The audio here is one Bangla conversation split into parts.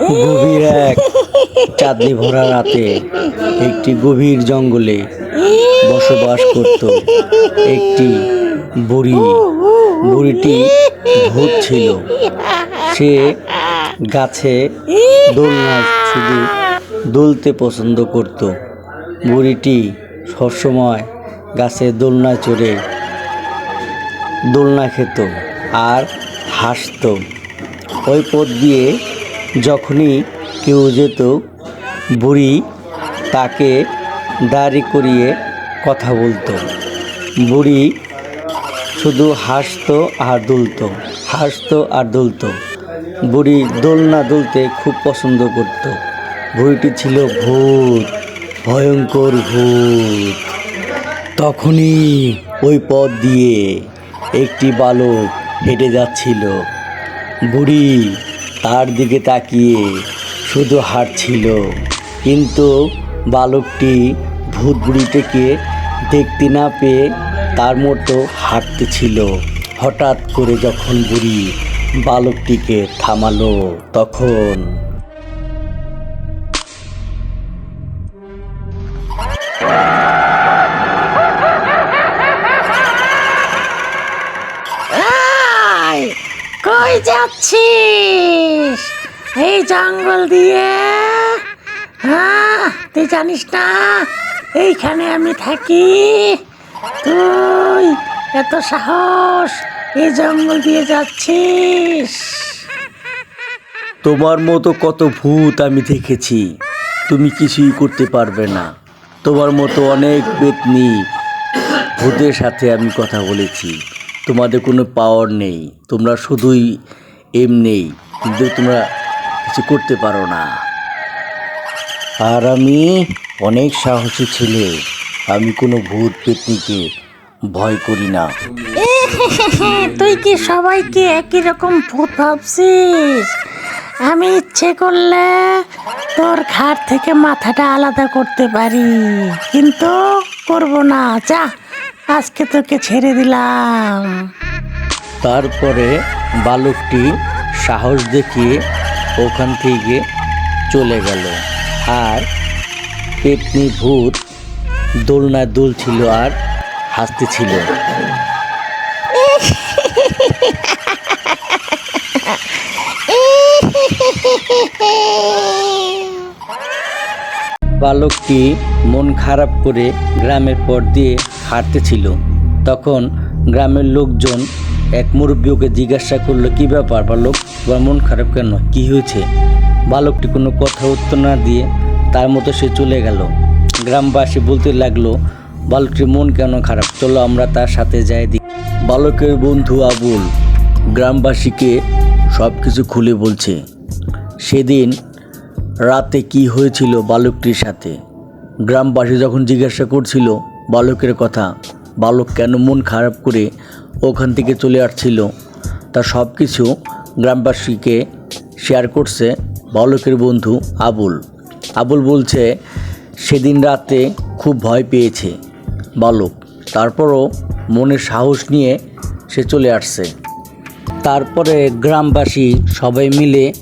গভীর এক চাঁদনি ভরা রাতে একটি গভীর জঙ্গলে বসবাস করত একটি বুড়ি। বুড়িটি ভূত ছিল। সে গাছে দোলনা শুধু দুলতে পছন্দ করত। বুড়িটি সবসময় গাছে দোলনা চড়ে দোলনা খেত আর হাসতো। ওই পথ দিয়ে যখনই কেউ যেত, বুড়ি তাকে দাঁড়ি করিয়ে কথা বলতো। বুড়ি শুধু হাসতো আর দুলতো, হাসতো আর দুলতো। বুড়ি দোলনা দুলতে খুব পছন্দ করত। বুড়িটি ছিল ভূত, ভয়ঙ্কর ভূত। তখনই ওই পথ দিয়ে একটি বালক হেঁটে যাচ্ছিল। বুড়ি তার দিকে তাকিয়ে শুধু হাঁটছিল। কিন্তু বালকটি ভূত বুড়িটিকে দেখতে না পেয়ে তার মতো হাঁটতেছিল। হঠাৎ করে যখন বুড়ি বালকটিকে থামালো, তখন যাচ্ছিস? এই জঙ্গল দিয়ে? হ্যাঁ তুই জানিস না? এইখানে আমি থাকি। তুই এত সাহস, এই জঙ্গল দিয়ে যাচ্ছিস। তোমার মতো কত ভূত আমি দেখেছি। তুমি কিছুই করতে পারবে না। তোমার মতো অনেক পেতনি ভূতের সাথে আমি কথা বলেছি। তোমাদের কোনো পাওয়ার নেই। তোমরা শুধুই এমনি কিন্তু তোমরা কিছু করতে পারো না। আর আমি অনেক সাহসী ছেলে, আমি কোনো ভূত পেতনিকে ভয় করি না। তুই কি সবাইকে একই রকম ভূত ভাবছিস? আমি ইচ্ছে করলে তোর ঘাট থেকে মাথাটা আলাদা করতে পারি, কিন্তু করব না। যা আজকে তোকে ছেড়ে দিলাম। তারপরে বালকটি সাহস দেখিয়ে ওখান থেকে চলে গেল। আর পেতনি ভূত দোলনায় দুলছিল আর হাসতেছিল। বালকটি মন খারাপ করে গ্রামের পর দিয়ে হাঁটতেছিল তখন গ্রামের লোকজন এক মুরব্বী ওকে জিজ্ঞাসা করল, কী ব্যাপার বালক? তোমার মন খারাপ কেন? কি হয়েছে? বালকটি কোনো কথা উত্তর না দিয়ে তার মতো সে চলে গেল। গ্রামবাসী বলতে লাগল বালকটির মন কেন খারাপ? চলো আমরা তার সাথে যাই দিই বালকের বন্ধু আবুল গ্রামবাসীকে সব কিছু খুলে বলছে, সেদিন রাতে কি হয়েছিল বালকটির সাথে? গ্রামবাসী যখন জিজ্ঞাসা করছিল বালকের কথা। বালক কেন মন খারাপ করে ওখান থেকে চলে আসছিল? তা সব কিছু গ্রামবাসীকে শেয়ার করছে বালকের বন্ধু আবুল। আবুল বলছে, সেদিন রাতে খুব ভয় পেয়েছে বালক। তারপরও মনের সাহস নিয়ে সে চলে আসছে। তারপরে গ্রামবাসী সবাই মিলে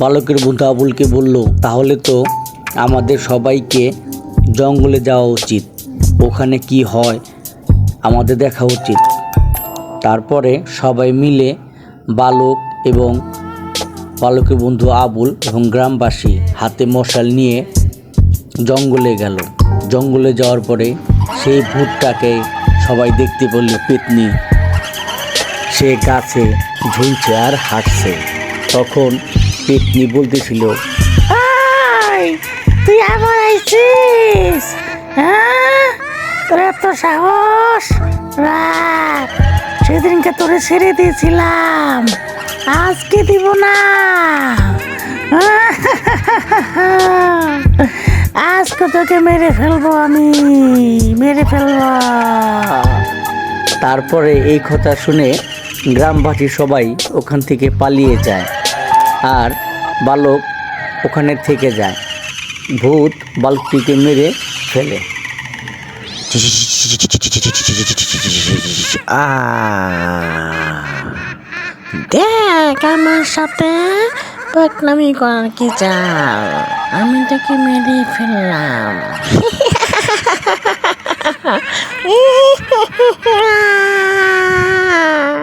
বালকের বন্ধু আবুলকে বলল, তাহলে তো আমাদের সবাইকে জঙ্গলে যাওয়া উচিত। ওখানে কি হয় আমাদের দেখা উচিত। তারপরে সবাই মিলে বালক এবং বালকের বন্ধু আবুল এবং গ্রামবাসী হাতে মশাল নিয়ে জঙ্গলে গেল। জঙ্গলে যাওয়ার পরে সেই ভূতটাকে সবাই দেখতে বলল, পেতনি, সে গাছে ঝুলছে আর হাঁটছে। তখন পেতনি বলতেছিল তুই আবার আইছিস হ্যাঁ? তোর এত সাহস? রাখ। সেদিনকে তোরে ছেড়ে দিয়েছিলাম। আজকে দিব না। আজকে তোকে মেরে ফেলব আমি। মেরে ফেলব। তারপরে এই কথা শুনে গ্রামবাসী সবাই ওখান থেকে পালিয়ে যায় আর বালক ওখানে থেকে যায়। ভূত বালকটিকে মেরে ফেলে। Ah. দেখ সাথে পাকনামি কি চাও আমি তোকে মেরে ফেললাম Yeah.